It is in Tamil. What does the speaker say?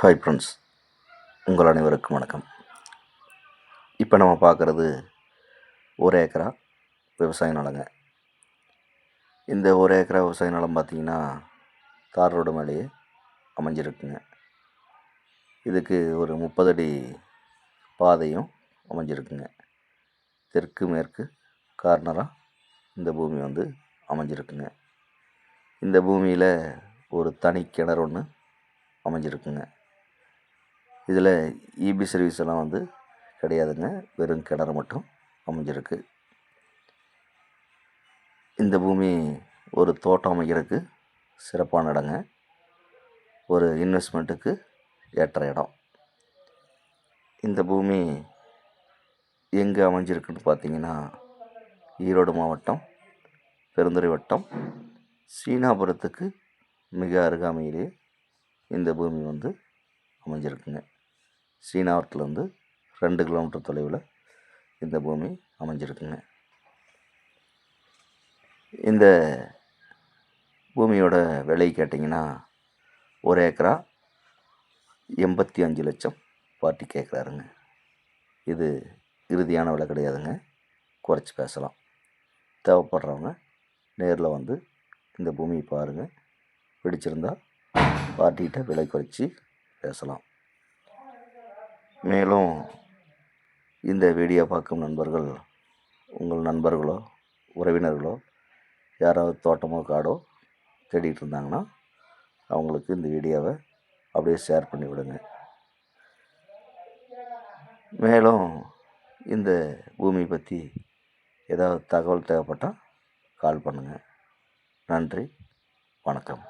ஹாய் ஃப்ரெண்ட்ஸ் உங்கள் அனைவருக்கும் வணக்கம். இப்போ நம்ம பார்க்குறது ஒரு ஏக்கரா விவசாய நிலங்க. இந்த ஒரு ஏக்கரா விவசாய நிலம் பார்த்தீங்கன்னா தார் ரோடு மேலேயே அமைஞ்சிருக்குங்க. இதுக்கு ஒரு முப்பது அடி பாதையும் அமைஞ்சிருக்குங்க. தெற்கு மேற்கு கார்னராக இந்த பூமி வந்து அமைஞ்சிருக்குங்க. இந்த பூமியில் ஒரு தனி கிணறு ஒன்று அமைஞ்சிருக்குங்க. இதில் இபி சர்வீஸ் எல்லாம் வந்து கிடையாதுங்க. வெறும் கிணறு மட்டும் அமைஞ்சிருக்கு. இந்த பூமி ஒரு தோட்டம் அமைக்கிறதுக்கு சிறப்பான இடங்க. ஒரு இன்வெஸ்ட்மெண்ட்டுக்கு ஏற்ற இடம். இந்த பூமி எங்கே அமைஞ்சிருக்குன்னு பார்த்தீங்கன்னா ஈரோடு மாவட்டம் பெருந்துறை வட்டம் சீனாபுரத்துக்கு மிக அருகாமையிலே இந்த பூமி வந்து அமைஞ்சிருக்குங்க. ஸ்ரீநாவரத்துலேருந்து ரெண்டு கிலோமீட்டர் தொலைவில் இந்த பூமி அமைஞ்சிருக்குங்க. இந்த பூமியோட விலை கேட்டிங்கன்னா ஒரு ஏக்கரா எண்பத்தி அஞ்சு லட்சம் பார்ட்டி கேட்குறாருங்க. இது இறுதியான விலை கிடையாதுங்க. குறைச்சி பேசலாம். தேவைப்படுறவங்க நேரில் வந்து இந்த பூமியை பாருங்கள் பிடிச்சிருந்தால் பார்ட்டிகிட்ட விலை குறைச்சி பேசலாம். மேலும் இந்த வீடியோ பார்க்கும் நண்பர்கள் உங்கள் நண்பர்களோ உறவினர்களோ யாராவது தோட்டமோ காடோ தேடிட்டு இருந்தாங்கன்னா அவங்களுக்கு இந்த வீடியோவை அப்படியே ஷேர் பண்ணி விடுங்க. மேலும் இந்த பூமி பற்றி ஏதாவது தகவல் தேவைப்பட்டால் கால் பண்ணுங்கள் நன்றி வணக்கம்.